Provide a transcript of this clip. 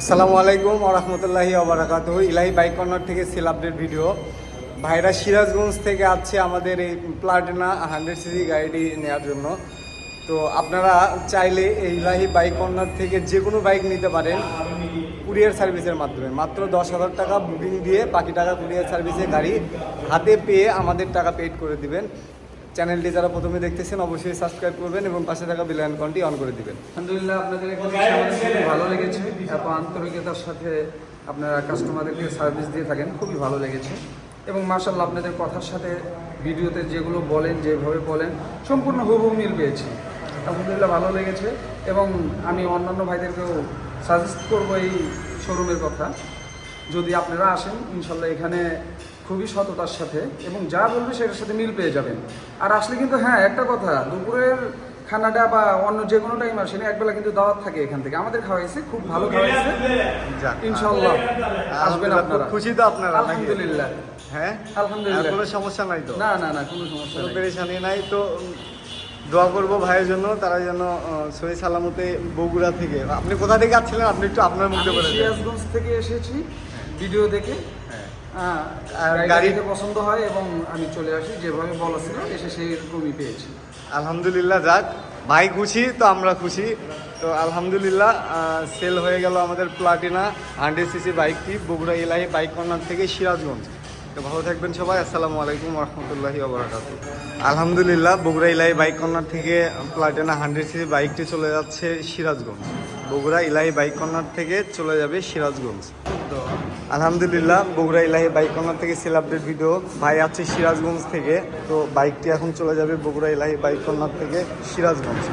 আসসালামু আলাইকুম রহমতুল্লাহি আবরাকাত ইলাহি বাইক কর্নার থেকে সেল আপডেট ভিডিও ভাইরা সিরাজগঞ্জ থেকে আসছে আমাদের এই প্লাটিনা হান্ড্রেড সিসি গাড়িটি নেওয়ার জন্য। তো আপনারা চাইলে এই ইলাহি বাইক কর্নার থেকে যে কোনো বাইক নিতে পারেন কুরিয়ার সার্ভিসের মাধ্যমে। মাত্র দশ হাজার টাকা বুকিং দিয়ে বাকি টাকা কুরিয়ার সার্ভিসে গাড়ি হাতে পেয়ে আমাদের টাকা পেড করে দিবেন। চ্যানেলটি যারা প্রথমে দেখতেছেন অবশ্যই সাবস্ক্রাইব করবেন এবং পাশে থাকা বেল আইকনটি অন করে দিবেন। আলহামদুলিল্লাহ আপনাদের এখানে ভালো লেগেছে। এত আন্তরিকতার সাথে আপনারা কাস্টমারদেরকে সার্ভিস দিয়ে থাকেন। খুবই ভালো লেগেছে। এবং মার্শাল্লাহ আপনাদের কথার সাথে ভিডিওতে যেগুলো বলেন যেভাবে বলেন সম্পূর্ণ হুবহু মিল পেয়েছি। আলহামদুলিল্লাহ ভালো লেগেছে। এবং আমি অন্যান্য ভাইদেরকেও সাজেস্ট করব এই শোরুমের কথা। যদি আপনারা আসেন ইনশাল্লাহ এখানে খুবই সততার সাথে এবং যা বলবে সেটার সাথে মিল পেয়ে যাবেন। আর আসলে কিন্তু হ্যাঁ একটা কথা দুপুরের খানাটা বা অন্য যে কোনো টাইম আসেনি একবেলা কিন্তু দাওয়াত থাকে এখান থেকে। আমাদের খাওয়াইছে খুব ভালো খাওয়াইছে। ইনশাল্লাহ আসবেন আপনারা। খুশি তো আপনারা? আলহামদুলিল্লাহ। হ্যাঁ? আলহামদুলিল্লাহ। কোনো সমস্যা নাই তো? না না না কোনো সমস্যা নেই। পেরেশানি নাই তো? দোয়া করব ভাইয়ের জন্য তারা যেন সহি সালামতে বগুড়া থেকে আপনি কোথা থেকে আসছিলেন? আপনি একটু আপনার মুখে বলে সিরাজগঞ্জ থেকে এসেছি। ভিডিও দেখে হ্যাঁ। হ্যাঁ গাড়ি গাড়ি- পছন্দ হয় এবং আমি চলে আসি যেভাবে বলা ছিল এসে সেই রকমই পেয়েছি। আলহামদুলিল্লাহ যাক ভাই খুশি তো আমরা খুশি। তো আলহামদুলিল্লাহ সেল হয়ে গেল আমাদের প্লাটিনা হান্ড্রেড সিসি বাইকটি বগুড়া এলাহি বাইক কর্নার থেকে সিরাজগঞ্জ। তো ভালো থাকবেন সবাই আসসালামু আলাইকুম রহমতুল্লাহি ওবরাকাত। আলহামদুলিল্লাহ বগুড়া ইলাহি বাইক কর্নার থেকে প্লাটিনা হান্ড্রেড সিসি বাইকটি চলে যাচ্ছে সিরাজগঞ্জ। বগুড়া ইলাহি বাইক কর্নার থেকে চলে যাবে সিরাজগঞ্জ। আলহামদুলিল্লাহ, বগুড়া ইলাহি বাইক কর্নার থেকে সেল আপডেট ভিডিও ভাই আছে সিরাজগঞ্জ থেকে, তো বাইকটি এখন চলে যাবে বগুড়া ইলাহি বাইক কর্নার থেকে সিরাজগঞ্জ।